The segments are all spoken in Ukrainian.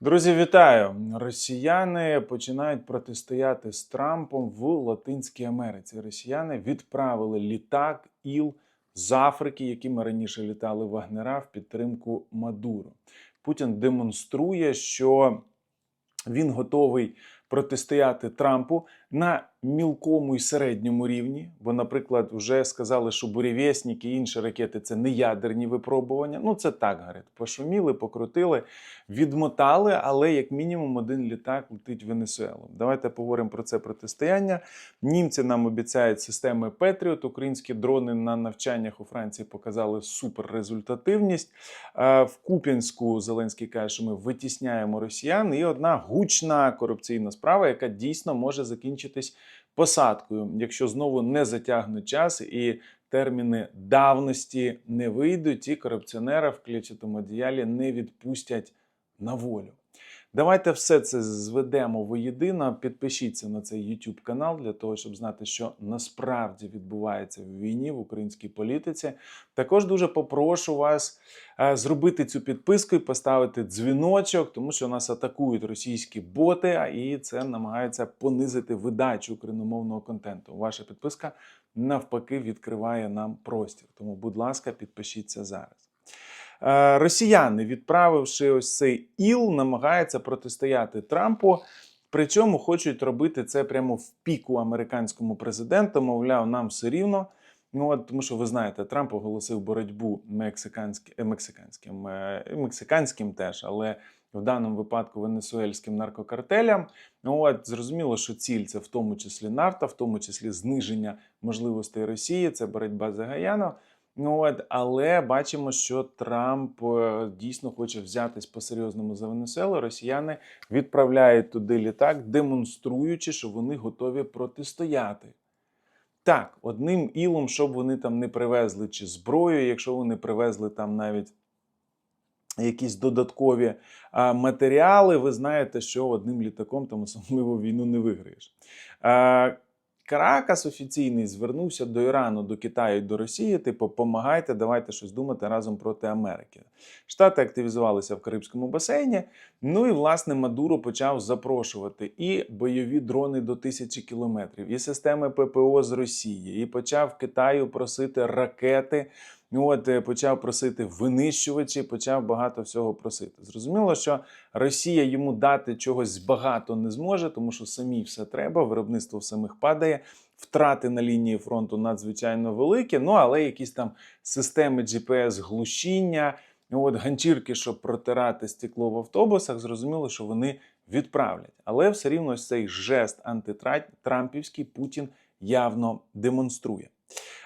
Друзі, вітаю! Росіяни починають протистояти з Трампом в Латинській Америці. Росіяни відправили літак ІЛ з Африки, якими раніше літали Вагнера в підтримку Мадуро. Путін демонструє, що він готовий протистояти Трампу на мілкому і середньому рівні. Бо, наприклад, вже сказали, що бурєвєсники і інші ракети це не ядерні випробування. Ну це так, говорять. Пошуміли, покрутили, відмотали, але як мінімум один літак летить в Венесуелу. Давайте поговоримо про це протистояння. Німці нам обіцяють системи Петріот. Українські дрони на навчаннях у Франції показали суперрезультативність. Е, В Куп'янську Зеленський каже, що ми витісняємо росіян. І одна гучна корупційна справа, яка дійсно може закінчитись посадкою, якщо знову не затягнуть час і терміни давності не вийдуть, і корупціонера в клічатому діялі не відпустять на волю. Давайте все це зведемо воєдино. Підпишіться на цей YouTube канал для того, щоб знати, що насправді відбувається в війні в українській політиці. Також дуже попрошу вас е, зробити цю підписку і поставити дзвіночок, тому що нас атакують російські боти, і це намагається понизити видачу україномовного контенту. Ваша підписка навпаки відкриває нам простір. Тому, будь ласка, підпишіться зараз. Е, Росіяни, відправивши ось цей іл, намагаються протистояти Трампу. Причому хочуть робити це прямо в піку американському президенту. Мовляв, нам все рівно. Ну от тому, що ви знаєте, Трамп оголосив боротьбу мексиканським, е, мексиканським, е, мексиканським теж, але в даному випадку венесуельським наркокартелям. Ну от зрозуміло, що ціль це в тому числі нафта, в тому числі зниження можливостей Росії, це боротьба за Гаяно. Ну от, але бачимо, що Трамп е, дійсно хоче взятись по-серйозному за Венесуелу. Росіяни відправляють туди літак, демонструючи, що вони готові протистояти. Так, одним ілом, щоб вони там не привезли чи зброю, якщо вони привезли там навіть якісь додаткові матеріали, ви знаєте, що одним літаком там особливо війну не виграєш. Каракас офіційний звернувся до Ірану, до Китаю, до Росії. Типу, помагайте, давайте щось думати разом проти Америки. Штати активізувалися в Карибському басейні. Ну і власне Мадуро почав запрошувати і бойові дрони до тисячі кілометрів, і системи ППО з Росії, і почав Китаю просити ракети. Ну, От е, почав просити винищувачі, почав багато всього просити. Зрозуміло, що Росія йому дати чогось багато не зможе, тому що самі все треба. Виробництво в самих падає. Втрати на лінії фронту надзвичайно великі. Ну але якісь там системи GPS глушіння, от ганчірки, щоб протирати стекло в автобусах, зрозуміло, що вони відправлять. Але все рівно цей жест антитрампівський Путін явно демонструє.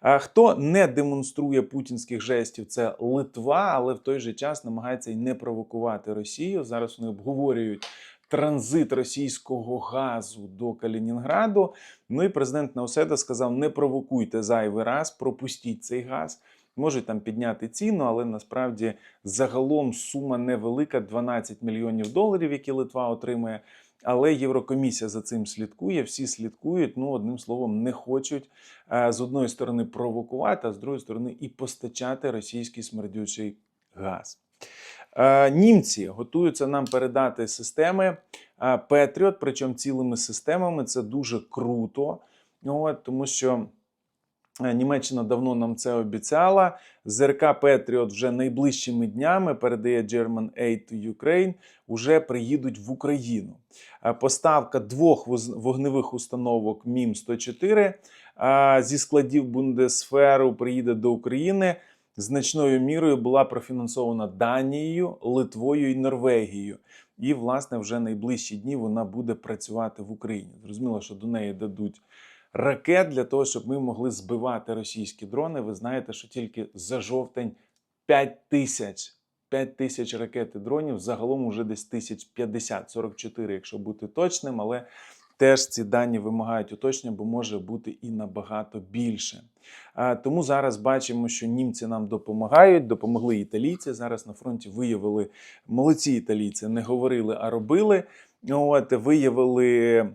А Хто не демонструє путінських жестів, це Литва, але в той же час намагається і не провокувати Росію. Зараз вони обговорюють транзит російського газу до Калінінграду. Ну і президент Науседа сказав: не провокуйте зайвий раз, пропустіть цей газ. Можуть там підняти ціну, але насправді загалом сума невелика 12 мільйонів доларів, які Литва отримує. Але Єврокомісія за цим слідкує, всі слідкують. Ну, одним словом, не хочуть е, з одної сторони провокувати, а з другої сторони і постачати російський смердючий газ. Е, Німці готуються нам передати системи е, Петріот, причому цілими системами. Це дуже круто, От, тому що. Е, Німеччина давно нам це обіцяла. ЗРК Петріот вже найближчими днями передає German Aid to Ukraine, уже приїдуть в Україну. Е, Поставка двох вогневих установок МІМ 104 е, зі складів Бундесферу приїде до України. Значною мірою була профінансована Данією, Литвою і Норвегією. І, власне, вже найближчі дні вона буде працювати в Україні. Зрозуміло, що до неї дадуть ракет для того, щоб ми могли збивати російські дрони. Ви знаєте, що тільки за жовтень 5 тисяч. 5 тисяч ракет і дронів, загалом уже десь 1050, 44, якщо бути точним, але теж ці дані вимагають уточнення, бо може бути і набагато більше. Тому зараз бачимо, що німці нам допомагають, допомогли італійці. Зараз на фронті виявили молодці італійці, не говорили, а робили. От виявили.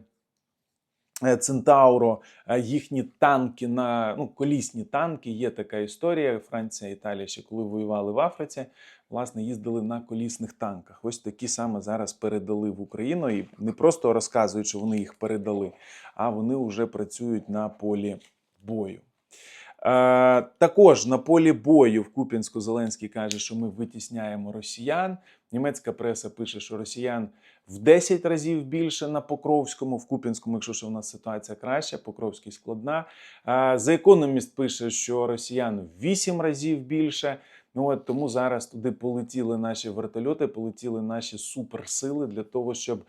Е, Центауро, е, їхні танки на ну, колісні танки. Є така історія. Франція, Італія ще коли воювали в Африці. власне їздили на колісних танках. Ось такі саме зараз передали в Україну. І не просто розказують, що вони їх передали, а вони вже працюють на полі бою. Е, також на полі бою в Куп'янську Зеленський каже, що ми витісняємо росіян. Німецька преса пише, що росіян в 10 разів більше на Покровському, в Куп'янському, якщо що у нас ситуація краща, Покровський складна. Е, The Economist пише, що росіян в 8 разів більше. Ну от тому зараз туди полетіли наші вертольоти, полетіли наші суперсили для того, щоб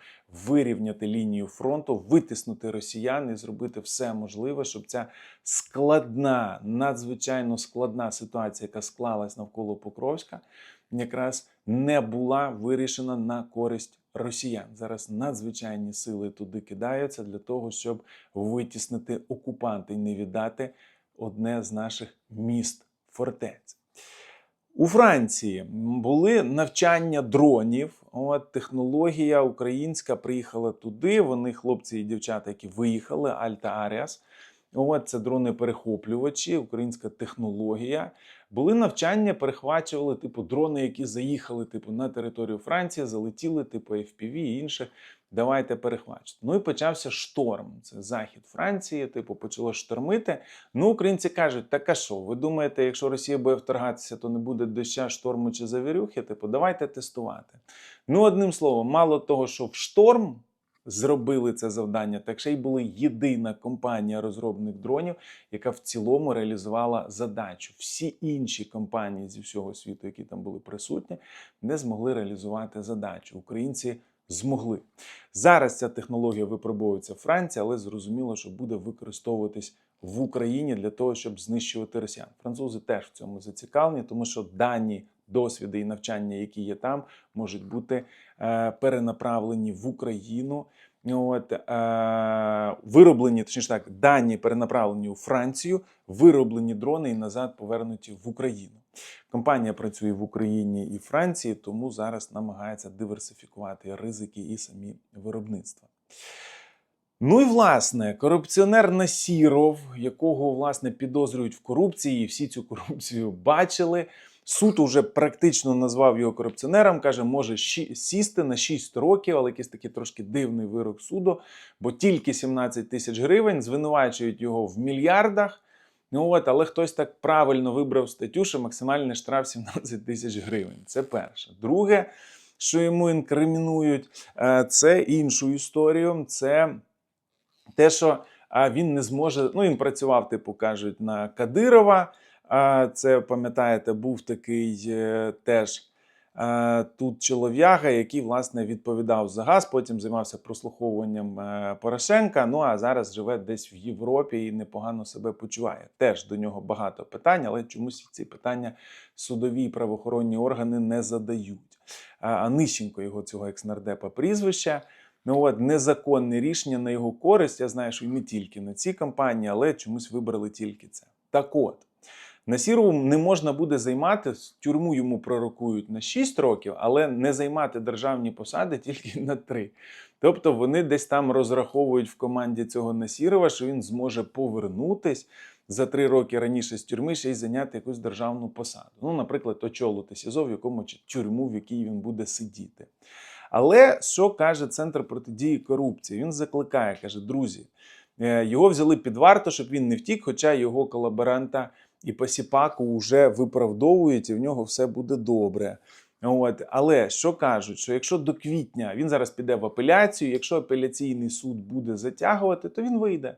вирівняти лінію фронту, витиснути росіян і зробити все можливе, щоб ця складна, надзвичайно складна ситуація, яка склалась навколо Покровська, якраз не була вирішена на користь росіян. Зараз надзвичайні сили туди кидаються для того, щоб витіснити окупанти і не віддати одне з наших міст фортець. У Франції були навчання дронів. От технологія українська приїхала туди. Вони, хлопці і дівчата, які виїхали, Альта Аріас. От це дрони-перехоплювачі, українська технологія. Були навчання, перехвачували типу дрони, які заїхали типу на територію Франції, залетіли, типу FPV і інших. Давайте перехвачити. Ну і почався шторм. Це захід Франції, типу, почало штормити. Ну, українці кажуть, так а що? Ви думаєте, якщо Росія буде вторгатися, то не буде доща, шторму чи завірюхи? Типу, давайте тестувати. Ну, одним словом, мало того, що в шторм зробили це завдання, так ще й була єдина компанія розробних дронів, яка в цілому реалізувала задачу. Всі інші компанії зі всього світу, які там були присутні, не змогли реалізувати задачу. Українці змогли. Зараз ця технологія випробовується в Франції, але зрозуміло, що буде використовуватись в Україні для того, щоб знищувати росіян. Французи теж в цьому зацікавлені, тому що дані досвіди і навчання, які є там, можуть бути е, перенаправлені в Україну. От, е, вироблені, точніше так, дані перенаправлені у Францію, вироблені дрони і назад повернуті в Україну. Компанія працює в Україні і Франції, тому зараз намагається диверсифікувати ризики і самі виробництва. Ну і власне, корупціонер Насіров, якого власне підозрюють в корупції, і всі цю корупцію бачили. Суд уже практично назвав його корупціонером, каже, може сісти на 6 років, але якийсь такий трошки дивний вирок суду, бо тільки 17 тисяч гривень звинувачують його в мільярдах. Ну от, але хтось так правильно вибрав статтю, що максимальний штраф 17 тисяч гривень. Це перше. Друге, що йому інкримінують, е, це іншу історію. Це те, що він не зможе. Ну, він працював, типу кажуть, на Кадирова. Це пам'ятаєте, був такий е, теж е, тут чолов'яга, який власне відповідав за газ, потім займався прослуховуванням е, Порошенка. Ну а зараз живе десь в Європі і непогано себе почуває. Теж до нього багато питань, але чомусь ці питання судові і правоохоронні органи не задають. А а Нищенко його цього екснардепа прізвища. Ну от незаконне рішення на його користь. Я знаю, що і не тільки на цій кампанії, але чомусь вибрали тільки це. Так от. Насірову не можна буде займати, тюрму йому пророкують на 6 років, але не займати державні посади тільки на 3. Тобто вони десь там розраховують в команді цього Насірова, що він зможе повернутись за 3 роки раніше з тюрми ще й зайняти якусь державну посаду. Ну, наприклад, очолити СІЗО, в якому тюрму, в якій він буде сидіти. Але що каже Центр протидії корупції? Він закликає, каже, друзі, е, його взяли під варту, щоб він не втік, хоча його колаборанта і посіпаку вже виправдовують, і в нього все буде добре. От. Але що кажуть, що якщо до квітня він зараз піде в апеляцію, якщо апеляційний суд буде затягувати, то він вийде.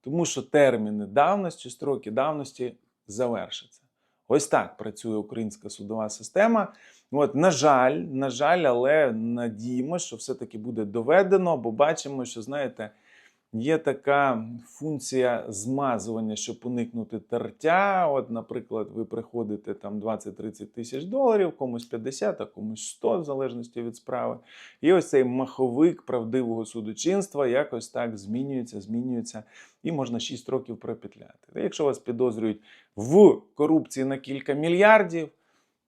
Тому що терміни давності, строки давності завершаться. Ось так працює українська судова система. От, на жаль, на жаль, але надіємося, що все-таки буде доведено, бо бачимо, що знаєте, є така функція змазування, щоб уникнути тертя. От, наприклад, ви приходите там 20-30 тисяч доларів, комусь 50, а комусь 100, в залежності від справи. І ось цей маховик правдивого судочинства якось так змінюється, змінюється, і можна 6 років пропетляти. Якщо вас підозрюють в корупції на кілька мільярдів.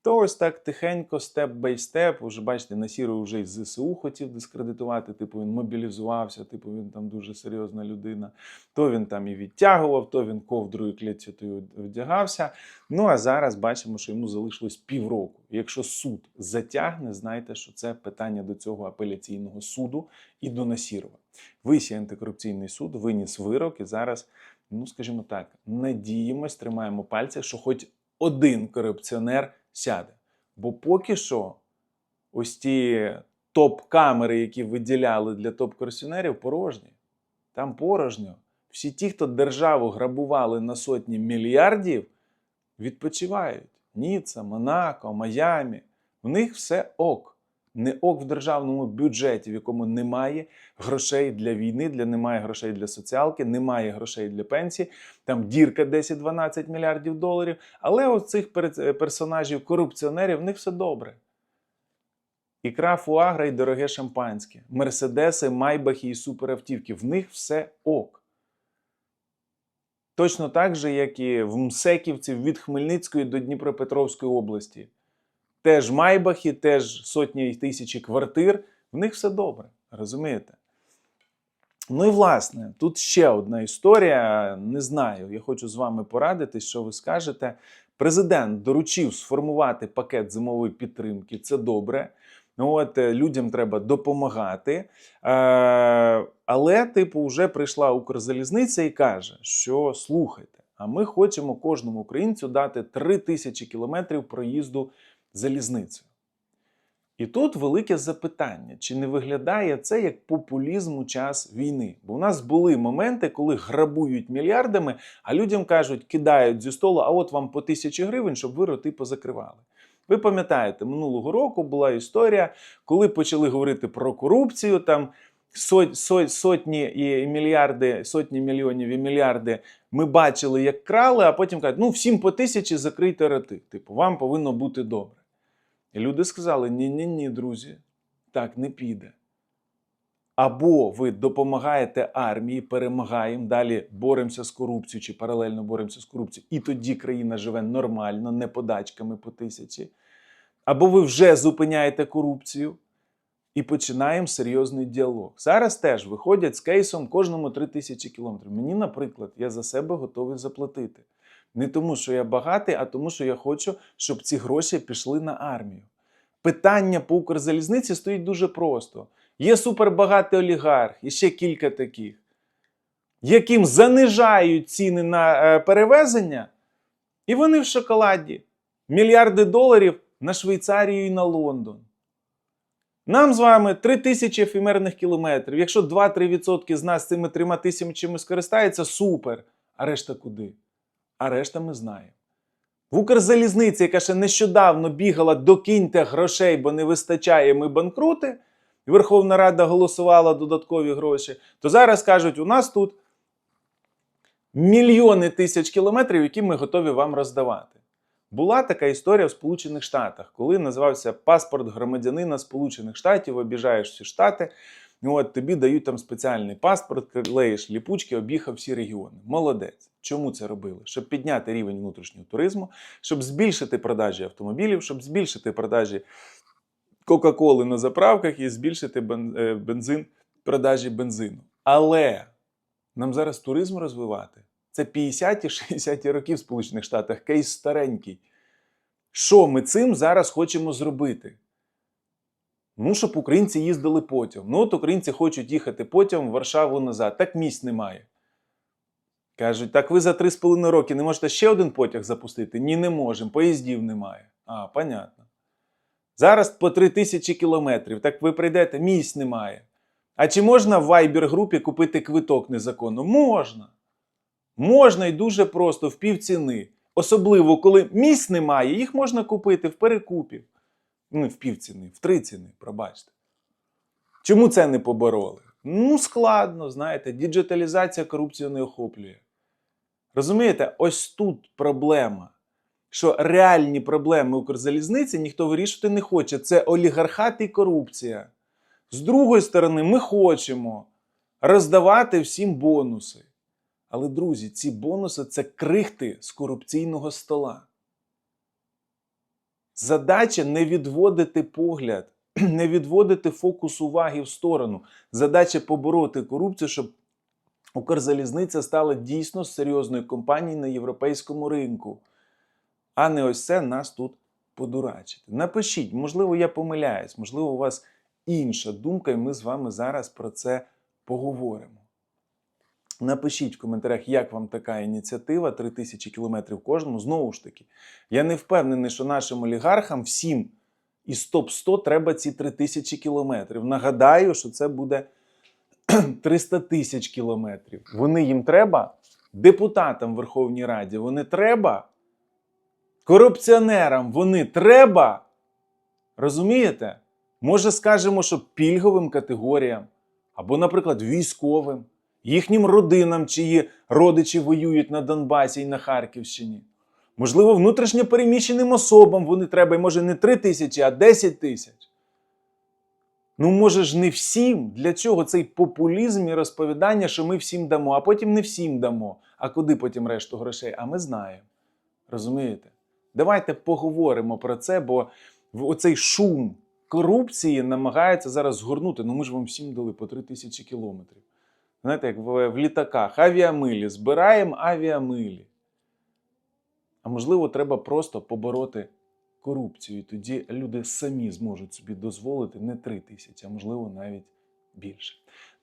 То ось так тихенько, степ бай степ, уже бачите, Насіров вже із ЗСУ хотів дискредитувати, типу він мобілізувався, типу він там дуже серйозна людина. То він там і відтягував, то він ковдрою клетчатою вдягався. Ну а зараз бачимо, що йому залишилось півроку. Якщо суд затягне, знайте, що це питання до цього апеляційного суду і до Насірова. Вищий антикорупційний суд виніс вирок і зараз, ну скажімо так, надіємось, тримаємо пальці, що хоч один корупціонер сяде. Бо поки що ось ті топ-камери, які виділяли для топ-корсіонерів, порожні. Там порожньо. Всі ті, хто державу грабували на сотні мільярдів, відпочивають. Ніцца, Монако, Майамі. В них все ок. Не ок в державному бюджеті, в якому немає грошей для війни, для немає грошей для соціалки, немає грошей для пенсії. Там дірка 10-12 мільярдів доларів. Але у цих персонажів, корупціонерів, в них все добре. Ікра фуагра і дороге шампанське, мерседеси, майбахи і суперавтівки. В них все ок. Точно так же, як і в Мсеківці від Хмельницької до Дніпропетровської області. Теж майбахи, теж сотні і тисячі квартир. В них все добре. Розумієте? Ну і власне, тут ще одна історія. Не знаю, я хочу з вами порадитись, що ви скажете. Президент доручив сформувати пакет зимової підтримки. Це добре. Ну, от е, людям треба допомагати. Е, але, типу, вже прийшла Укрзалізниця і каже, що слухайте, а ми хочемо кожному українцю дати 3 тисячі кілометрів проїзду залізницею. І тут велике запитання: чи не виглядає це як популізм у час війни? Бо у нас були моменти, коли грабують мільярдами, а людям кажуть, кидають зі столу, а от вам по тисячі гривень, щоб ви роти позакривали. Ви пам'ятаєте, минулого року була історія, коли почали говорити про корупцію, там сот, сот, сотні і мільярди, сотні мільйонів і мільярди ми бачили, як крали, а потім кажуть, ну всім по тисячі закрийте роти. Типу, вам повинно бути добре. І люди сказали: ні, ні, ні, друзі, так не піде. Або ви допомагаєте армії, перемагаємо, далі боремося з корупцією чи паралельно боремося з корупцією, і тоді країна живе нормально, не подачками по тисячі. Або ви вже зупиняєте корупцію і починаємо серйозний діалог. Зараз теж виходять з кейсом кожному 3 тисячі кілометрів. Мені, наприклад, я за себе готовий заплатити. Не тому, що я багатий, а тому, що я хочу, щоб ці гроші пішли на армію. Питання по Укрзалізниці стоїть дуже просто. Є супербагатий олігарх, і ще кілька таких, яким занижають ціни на е, перевезення, і вони в шоколаді. Мільярди доларів на Швейцарію і на Лондон. Нам з вами 3 тисячі ефемерних кілометрів. Якщо 2-3% з нас цими трьома тисячами скористається, супер. А решта куди? А решта ми знаємо. В Укрзалізниці, яка ще нещодавно бігала докиньте грошей, бо не вистачає, ми банкрути. і Верховна Рада голосувала додаткові гроші, то зараз кажуть, у нас тут мільйони тисяч кілометрів, які ми готові вам роздавати. Була така історія в Сполучених Штатах, коли називався паспорт громадянина Сполучених Штатів, обіжаєш всі штати. Ну, от тобі дають там спеціальний паспорт, клеїш ліпучки, об'їхав всі регіони. Молодець. Чому це робили? Щоб підняти рівень внутрішнього туризму, щоб збільшити продажі автомобілів, щоб збільшити продажі Кока-Коли на заправках і збільшити е, бензин, продажі бензину. Але нам зараз туризм розвивати. Це 50-ті, 60-ті роки в Сполучених Штатах, кейс старенький. Що ми цим зараз хочемо зробити? Ну, щоб українці їздили потягом. Ну, от українці хочуть їхати потягом в Варшаву назад. Так місць немає. Кажуть, так ви за 3,5 роки не можете ще один потяг запустити? Ні, не можемо. Поїздів немає. А, понятно. Зараз по 3 тисячі кілометрів. Так ви прийдете, місць немає. А чи можна в Viber групі купити квиток незаконно? Можна. Можна і дуже просто, в півціни. Особливо, коли місць немає, їх можна купити в перекупі. Ну, в півціни, в три ціни, пробачте. Чому це не побороли? Ну, складно, знаєте, діджиталізація корупцію не охоплює. Розумієте, ось тут проблема. Що реальні проблеми Укрзалізниці ніхто вирішувати не хоче. Це олігархат і корупція. З другої сторони, ми хочемо роздавати всім бонуси. Але, друзі, ці бонуси це крихти з корупційного стола. Задача не відводити погляд, не відводити фокус уваги в сторону. Задача побороти корупцію, щоб Укрзалізниця стала дійсно серйозною компанією на європейському ринку, а не ось це нас тут подурачити. Напишіть, можливо, я помиляюсь, можливо, у вас інша думка, і ми з вами зараз про це поговоримо. Напишіть в коментарях, як вам така ініціатива 3000 кілометрів кожному. Знову ж таки, я не впевнений, що нашим олігархам всім із топ-100 треба ці 3000 кілометрів. Нагадаю, що це буде 300 тисяч кілометрів. Вони їм треба депутатам Верховній Раді. Вони треба корупціонерам. Вони треба. Розумієте? Може, скажемо, що пільговим категоріям, або, наприклад, військовим, їхнім родинам, чиї родичі воюють на Донбасі і на Харківщині. Можливо, внутрішньо переміщеним особам вони треба, може не 3 тисячі, а 10 тисяч. Ну, може ж, не всім. Для чого цей популізм і розповідання, що ми всім дамо, а потім не всім дамо. А куди потім решту грошей? А ми знаємо. Розумієте? Давайте поговоримо про це, бо оцей шум корупції намагаються зараз згорнути. Ну ми ж вам всім дали по 3 тисячі кілометрів. Знаєте, як в, в літаках авіамилі, збираємо авіамилі. А можливо, треба просто побороти корупцію. І тоді люди самі зможуть собі дозволити не 3 тисячі, а можливо навіть більше.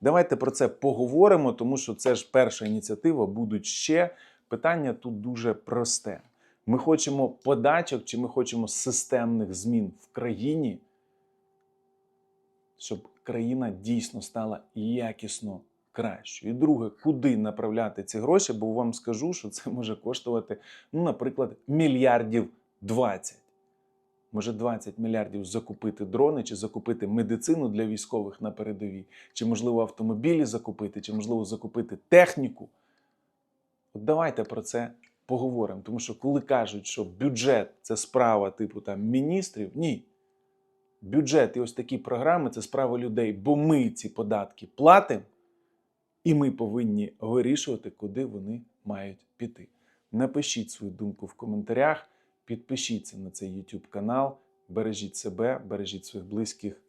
Давайте про це поговоримо, тому що це ж перша ініціатива, будуть ще. Питання тут дуже просте. Ми хочемо подачок чи ми хочемо системних змін в країні, щоб країна дійсно стала якісно кращою. І друге, куди направляти ці гроші, бо вам скажу, що це може коштувати, ну, наприклад, мільярдів 20. Може 20 мільярдів закупити дрони, чи закупити медицину для військових на передовій, чи можливо автомобілі закупити, чи можливо закупити техніку. От давайте про це поговоримо. Тому що коли кажуть, що бюджет це справа типу там міністрів, ні. Бюджет і ось такі програми це справа людей, бо ми ці податки платимо, і ми повинні вирішувати, куди вони мають піти. Напишіть свою думку в коментарях, підпишіться на цей YouTube канал, бережіть себе, бережіть своїх близьких.